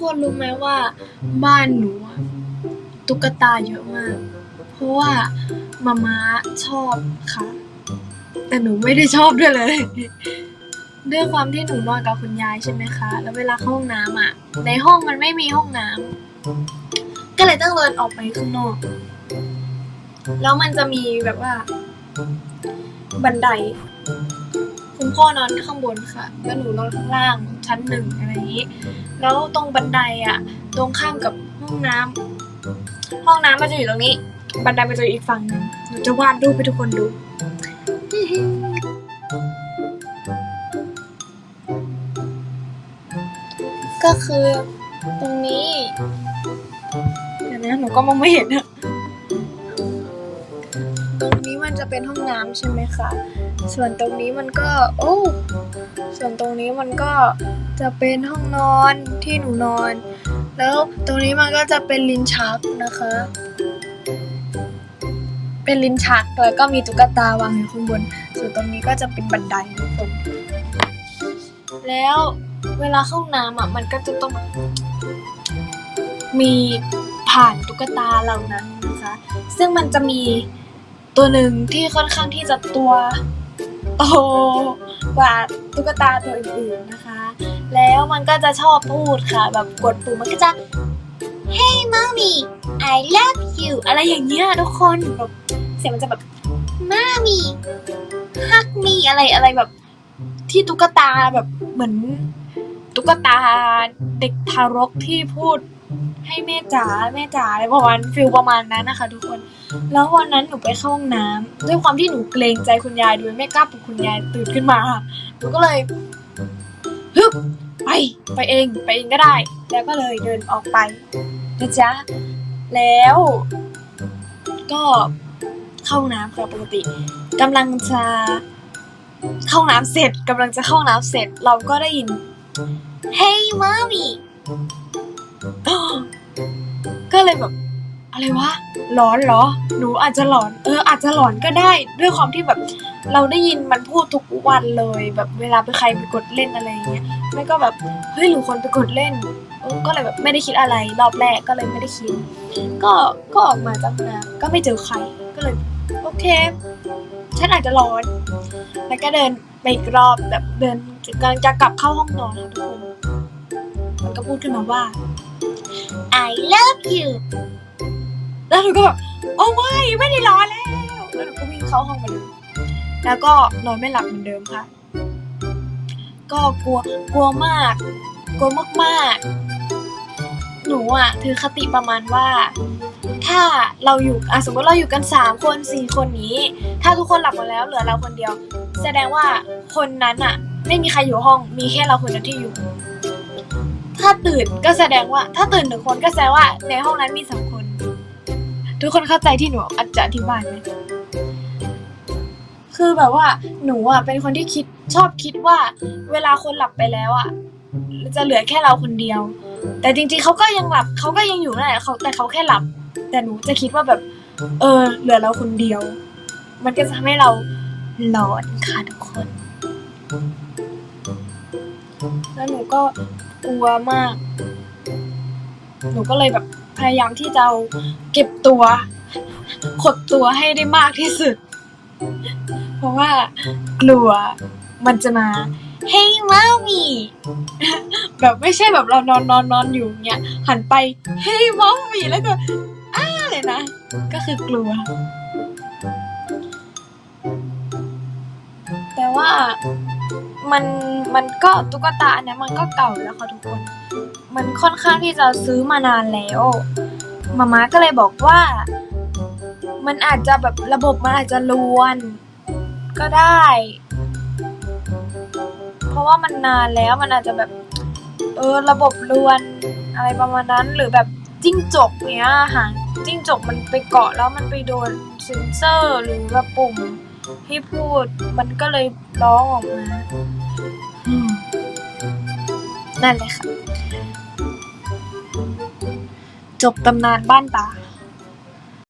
คนรู้ไหมว่าบ้านหนูอะตุ๊กตาเยอะมาก เพราะว่ามาม้าชอบค่ะ แต่หนูไม่ได้ชอบด้วยเลย ด้วยความที่หนูนอนกับคุณยายใช่ไหมคะ แล้วเวลาเข้าห้องน้ำอะ ในห้องมันไม่มีห้องน้ำก็เลยต้องเดินออกไปข้างนอก แล้วมันจะมีแบบว่า บันได คุณพ่อนอนข้างบนค่ะ แล้วหนูนอนข้างล่างชั้นหนึ่งอะไรอย่างนี้ แล้วตรงบันไดอะ ตรงข้ามกับห้องน้ำห้องน้ำมันจะอยู่ตรงนี้ บันไดมันจะอยู่อีกฝั่งหนึงหนูจะวาดรูปให้ทุกคนดูก็คือตรงนี้ เดี๋ยวนะหนูก็มองไม่เห็นอะ เป็นห้องน้ำใช่ไหมคะ ส่วนตรงนี้มันก็โอ้ส่วนตรงนี้มันก็จะเป็นห้องนอนที่หนูนอน แล้วตรงนี้มันก็จะเป็นลิ้นชักนะคะ เป็นลิ้นชักแล้วก็มีตุ๊กตาวางอยู่ข้างบน ส่วนตรงนี้ก็จะเป็นบันไดทุกคนแล้วเวลาเข้าน้ำอะมันก็จะต้องมีผ่านตุ๊กตาเหล่านั้นนะคะ ซึ่งมันจะมี ตัวหนึ่งที่ค่อนข้างที่จะตัวโตกว่าตุ๊กตาตัวอื่นๆนะคะ แล้วมันก็จะชอบพูดค่ะ แบบกดปุ่มมันก็จะ Hey mommy I love you อะไรอย่างเงี้ยทุกคนแบบเสียงมันจะแบบ mommy hug me อะไรอะไรแบบ ที่ตุ๊กตาแบบเหมือนตุ๊กตาเด็กทารกที่พูด ให้แม่จ๋าแม่จ๋าอะไรประมาณฟิลประมาณนั้นนะคะทุกคน แล้ววันนั้นหนูไปเข้าห้องน้ำด้วยความที่หนูเกรงใจคุณยายด้วยไม่กล้าปลุกคุณยายตื่นขึ้นมาค่ะหนูก็เลยฮึบไปไปเองไปเองก็ได้ แล้วก็เลยเดินออกไปนะจ๊ะแล้ว ก็เข้าห้องน้ำค่ะปกติกำลังจะเข้าห้องน้ำเสร็จกำลังจะเข้าห้องน้ำเสร็จ เราก็ได้ยิน Hey mommy ก็เลยแบบอะไรวะหลอนเหรอ หนูอาจจะหลอน เออ อาจจะหลอนก็ได้ ด้วยความที่แบบเราได้ยินมันพูดทุกวันเลย แบบเวลาไปใครไปกดเล่นอะไรอย่างเงี้ยไม่ก็แบบเฮ้ยหรือคนไปกดเล่นก็เลยแบบไม่ได้คิดอะไรรอบแรกก็เลยไม่ได้คิด ก็ก็ออกมาจากห้งน้ำก็ไม่เจอใครก็เลยโอเค ฉันอาจจะร้อน แล้วก็เดินไปอีกรอบแบบเดินกำลังจะกลับเข้าห้องนอนค่ะทุกคน มันก็พูดขึ้นมาว่า I love you แล้วหนูก็แบบโอ้ไม่ไม่ได้ร้อนแล้ว แล้วหนูก็วิ่งเข้าห้องไปเลยแล้วก็นอนไม่หลับเหมือนเดิมค่ะ ก็กลัวกลัวมาก กลัวมากๆ หนูอะถือคติประมาณว่า ถ้าเราอยู่อะสมมติเราอยู่กันสามคนสี่คนนี้ ถ้าทุกคนหลับหมดแล้วเหลือเราคนเดียว แสดงว่าคนนั้นอะ ไม่มีใครอยู่ห้องมีแค่เราคนเดียวที่อยู่ ถ้าตื่นก็แสดงว่า ถ้าตื่นหนึ่งคนก็แสดงว่า ในห้องนั้นมีสองคน ทุกคนเข้าใจที่หนูอาจจะอธิบายไหมคือแบบว่าหนูอะเป็นคนที่คิดชอบคิดว่า เวลาคนหลับไปแล้วอะจะเหลือแค่เราคนเดียว แต่จริงๆเขาก็ยังหลับเขาก็ยังอยู่นั่นแหละเขาแต่เขาแค่หลับ แต่หนูจะคิดว่าแบบ เออ เหลือเราคนเดียว มันก็จะทำให้เราหลอนค่ะทุกคน แล้วหนูก็ กลัวมาก หนูก็เลยแบบพยายามที่จะเเก็บตัว ขดตัวให้ได้มากที่สุด เพราะว่ากลัวมันจะมาเฮ้ยมามีแบบไม่ใช่แบบเรานอนนอนนอนอยู่เงี้ยหันไปเฮ้ยมามีแล้วก็อ้าเลยนะ ก็คือกลัว แต่ว่า มันมันก็ตุ๊กตาอันเนี้ยมันก็เก่าแล้วค่ะทุกคน มันค่อนข้างที่จะซื้อมานานแล้วมาม่าก็เลยบอกว่า มันอาจจะแบบระบบมันอาจจะลวนก็ได้ เพราะว่ามันนานแล้วมันอาจจะแบบ เออระบบลวนอะไรประมาณนั้นหรือแบบจิ้งจกเนี้ยหางจิ้งจกมันไปเกาะแล้วมันไปโดนเซนเซอร์หรือว่าปุ่ม ที่พูดมันก็เลยร้องออกมาอืมนั่นเลยค่ะ จบตำนานบ้านตา